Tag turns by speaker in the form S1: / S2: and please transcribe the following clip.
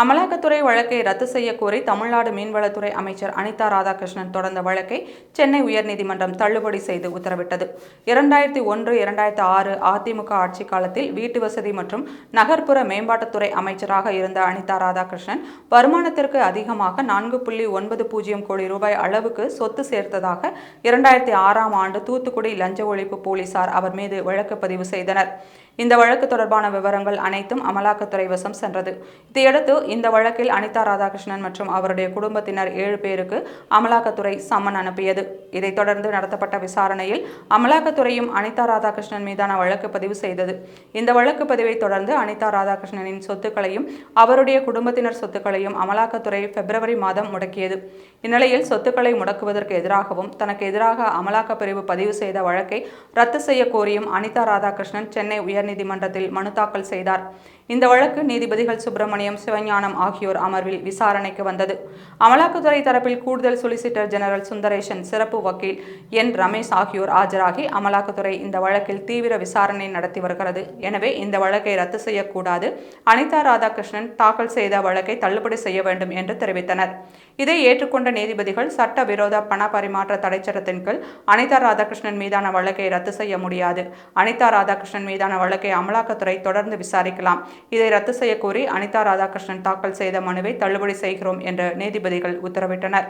S1: அமலாக்கத்துறை வழக்கை ரத்து செய்ய கோரி தமிழ்நாடு மீன்வளத்துறை அமைச்சர் அனிதா ராதாகிருஷ்ணன் தொடர்ந்த வழக்கை சென்னை உயர்நீதிமன்றம் தள்ளுபடி செய்து உத்தரவிட்டது. இரண்டாயிரத்தி ஒன்று இரண்டாயிரத்தி ஆறு அதிமுக ஆட்சி காலத்தில் வீட்டு வசதி மற்றும் நகர்ப்புற மேம்பாட்டுத்துறை அமைச்சராக இருந்த அனிதா ராதாகிருஷ்ணன் வருமானத்திற்கு அதிகமாக நான்கு புள்ளி ஒன்பது பூஜ்ஜியம் கோடி ரூபாய் அளவுக்கு சொத்து சேர்த்ததாக இரண்டாயிரத்தி ஆறாம் ஆண்டு தூத்துக்குடி லஞ்ச ஒழிப்பு போலீசார் அவர் மீது வழக்கு பதிவு செய்தனர். இந்த வழக்கு தொடர்பான விவரங்கள் அனைத்தும் அமலாக்கத்துறை வசம் சென்றது. இதையடுத்து இந்த வழக்கில் அனிதா ராதாகிருஷ்ணன் மற்றும் அவருடைய குடும்பத்தினர் ஏழு பேருக்கு அமலாக்கத்துறை சம்மன் அனுப்பியது. இதைத் தொடர்ந்து நடத்தப்பட்ட விசாரணையில் அமலாக்கத்துறையும் அனிதா ராதாகிருஷ்ணன் மீதான வழக்கு பதிவு செய்தது. இந்த வழக்கு பதிவை தொடர்ந்து அனிதா ராதாகிருஷ்ணனின் சொத்துக்களையும் அவருடைய குடும்பத்தினர் சொத்துக்களையும் அமலாக்கத்துறை பிப்ரவரி மாதம் முடக்கியது. இந்நிலையில் சொத்துக்களை முடக்குவதற்கு எதிராகவும் தனக்கு எதிராக அமலாக்கப் பிரிவு பதிவு செய்த வழக்கை ரத்து செய்ய கோரியும் அனிதா ராதாகிருஷ்ணன் சென்னை உயர்நீதிமன்றத்தில் மனு தாக்கல் செய்தார். இந்த வழக்கு நீதிபதிகள் சுப்பிரமணியம் சிவஞானம் ஆகியோர் அமர்வில் விசாரணைக்கு வந்தது. அமலாக்கத்துறை தரப்பில் கூடுதல் சொலிசிட்டர் ஜெனரல் சுந்தரேஷன் சிறப்பு வக்கீல் என். ரமேஷ் ஆகியோர் ஆஜராகி அமலாக்கத்துறை இந்த வழக்கில் தீவிர விசாரணை நடத்தி வருகிறது. எனவே இந்த வழக்கை ரத்து செய்யக்கூடாது. அனிதா ராதாகிருஷ்ணன் தாக்கல் செய்த வழக்கை தள்ளுபடி செய்ய வேண்டும் என்று தெரிவித்தனர். இதை ஏற்றுக்கொண்ட நீதிபதிகள் சட்டவிரோத பண பரிமாற்ற தடைச்சட்டத்தின் கீழ் அனிதா ராதாகிருஷ்ணன் மீதான வழக்கை ரத்து செய்ய முடியாது. அனிதா ராதாகிருஷ்ணன் மீதான வழக்கை அமலாக்கத்துறை தொடர்ந்து விசாரிக்கலாம். இதை ரத்து செய்ய கோரி அனிதா ராதாகிருஷ்ணன் தாக்கல் செய்த மனுவை தள்ளுபடி செய்கிறோம் என்று நீதிபதிகள் உத்தரவிட்டனர்.